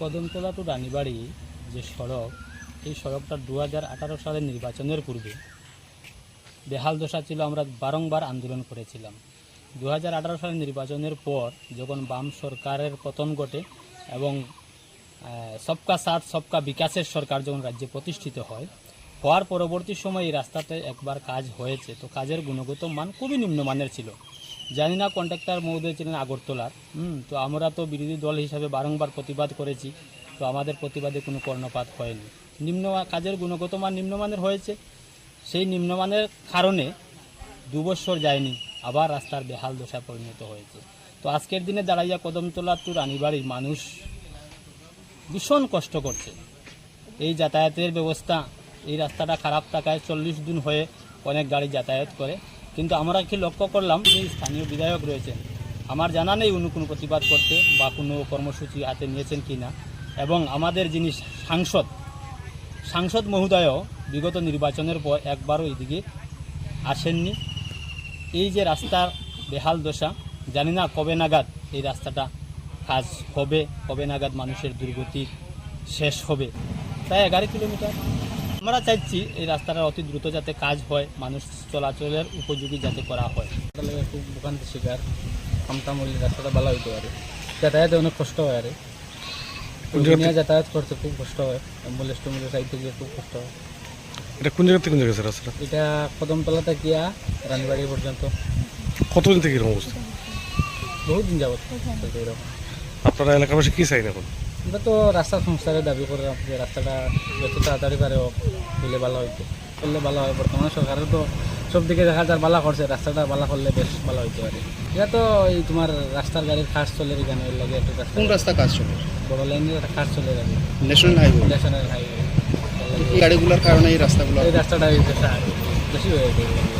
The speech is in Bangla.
কদমতলা টু রানীবাড়ি যে সড়ক, এই সড়কটা দু হাজার আঠারো সালের নির্বাচনের পূর্বে বেহাল দশা ছিল আমরা বারংবার আন্দোলন করেছিলাম। দু সালের নির্বাচনের পর যখন বাম সরকারের পতন ঘটে এবং সবকা সাথ, সবকা বিকাশের সরকার যখন রাজ্যে প্রতিষ্ঠিত হয় হওয়ার পরবর্তী সময় এই রাস্তাতে একবার কাজ হয়েছে। তো কাজের গুণগত মান খুবই নিম্নমানের ছিল। জানি না কন্ট্রাক্টর মহোদয় ছিলেন আগরতলার, হুম, তো আমরা তো বিরোধী দল হিসাবে বারংবার প্রতিবাদ করেছি, তো আমাদের প্রতিবাদে কোনো কর্ণপাত হয়নি। নিম্ন কাজের গুণগত মান নিম্নমানের হয়েছে, সেই নিম্নমানের কারণে দু বছর যায়নি, আবার রাস্তার বেহাল দশায় পরিণত হয়েছে। তো আজকের দিনে দাঁড়াইয়া কদমতলা টু রানীবাড়ির মানুষ ভীষণ কষ্ট করছে। এই যাতায়াতের ব্যবস্থা, এই রাস্তাটা খারাপ থাকায় চল্লিশ দিন হয়ে অনেক গাড়ি যাতায়াত করে। কিন্তু আমরা কি লক্ষ্য করলাম যে স্থানীয় বিধায়ক রয়েছেন। আমার জানা নেই উনি কোনো প্রতিবাদ করতে বা কোনো কর্মসূচি হাতে নিয়েছেন কি না। এবং আমাদের যিনি সাংসদ সাংসদ মহোদয়ও বিগত নির্বাচনের পর একবারও এদিকে আসেননি। এই যে রাস্তার বেহাল দশা, জানি না কবে নাগাদ এই রাস্তাটা কাজ হবে, কবে নাগাদ মানুষের দুর্গতি শেষ হবে। প্রায় এগারো কিলোমিটার। আমরা চাইছি এই রাস্তাটা অতি দ্রুত যাতে কাজ হয় মানুষ চলাচলের উপযোগী যাতে করা হয়। খুব ভোগান্তি শিকার খামতাম হইলে রাস্তাটা ভালো হইতে পারে। যাতায়াতে অনেক কষ্ট হয় আরে। কোন জায়গা নিয়ে যাতায়াত করতে খুব কষ্ট হয়। অ্যাম্বুলেন্স ট্যাম্বুলেন্স আইতে গিয়ে খুব কষ্ট হয়। এটা কোন জায়গা থেকে কোন জায়গা স্যার রাস্তাটা এটা কদমতলা থেকে রানীবাড়ি পর্যন্ত। কতদিন থেকে এরকম অবস্থা? বহুত দিন যাবত। এরকম আপনারা এলাকাবাসী কী চাই এখন? আমরা তো রাস্তা সংস্কারের দাবি করলাম যে রাস্তাটা যত তাড়াতাড়ি পারে হোক হইলে ভালো হইতো করলে ভালো হয়। বর্তমানে সরকারের তো সব দিকে দেখা যায় বালা করছে রাস্তাটা বালা করলে বেশ ভালো হইতে পারে এটা তো এই তোমার রাস্তার গাড়ির খাস চলে এখানে এর লাগে একটু কোন রাস্তা কাজ চলে? বড় লাইনের একটা খাস চলে যাবে ন্যাশনাল হাইওয়ে ন্যাশনাল হাইওয়ে এই গাড়িগুলোর কারণে এই রাস্তাগুলো এই রাস্তাটা বেশি হয়ে গেছে